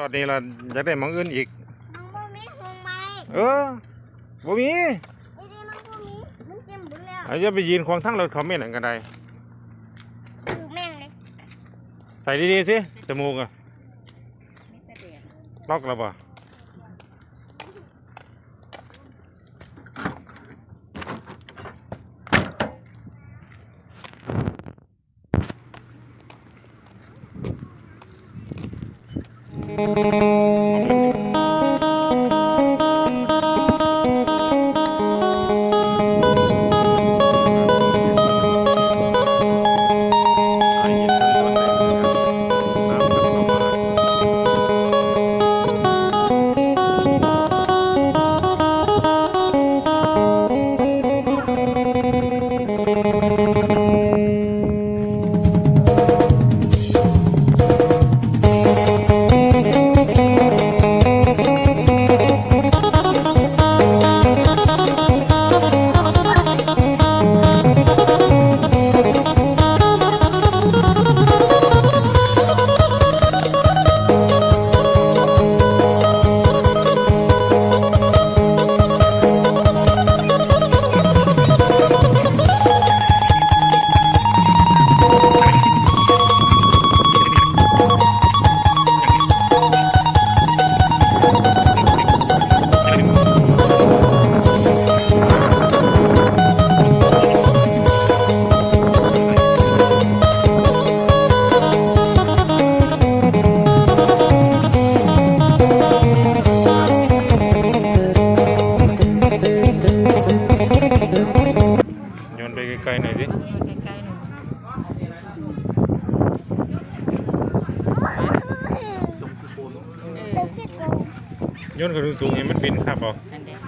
ตอนนี้เราอยากได้หมองอื่นอีก มันบ่มีหงไม้เออบ่มีดีดีมันบ่มีมันเต็มหมดแล้วอาจจะไปยืนขวางทางรถเขาไม่หนังกันได้ดูแม่งเลยใส่ดีๆสิจมูกอะมีแต่แดดล็อกแล้วป่ะ ไนขึ้นสูงๆให้มันบินครับเอานั่นเด็กไป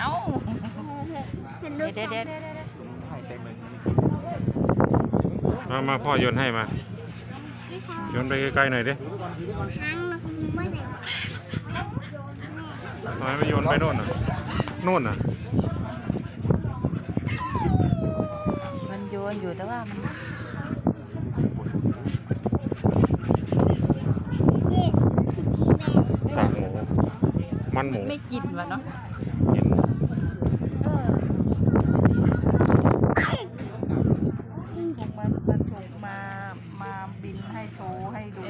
เอ้า เห็นลูกเด็ดเด็ด มามาพ่อโยนให้มาอีพอโยนไปไกลๆหน่อยดิหางนกมีบ่ได้ทำไมไม่โยนไปโน่นน่ะโน่นน่ะมันโยนอยู่แต่ว่ามันนี่แม่ กากหมู มันหมู ไม่กินวะเนาะกินเออถูกมันมันถูกมา มาบินให้โชว์ให้ดู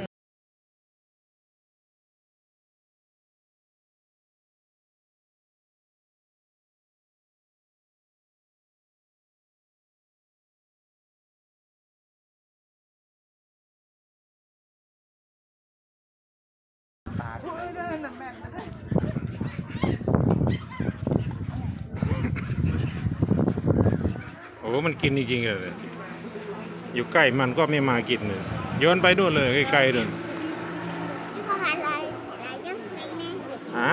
โอ้มันกินจริงๆเลยอยู่ใกล้มันก็ไม่มากินเลยโยนไปนู่นเลยไกลๆเลยพ่อหาอะไรอะไรยังไงแม่ฮะ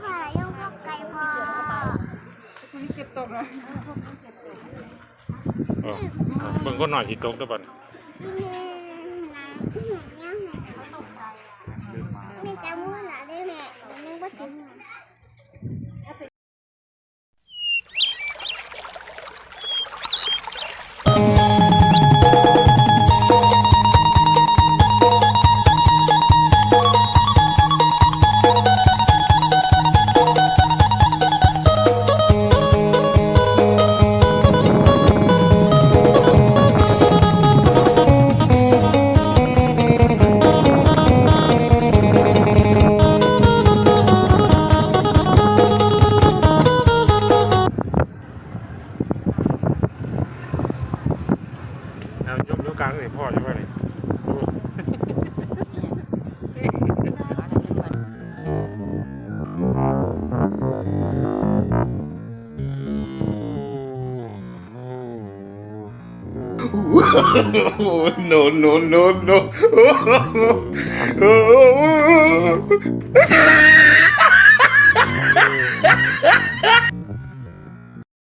พ่ออะไรยังพวกไก่พ่อเออเบิ่งก็หน่อยสิตกเด้อบัดแม่นะยังแม่จะมุ่งหนาได้แม่นึกว่าถึง กยกกลางสิพ่ออยู่ว่านี่โอ้ no, no, no, no.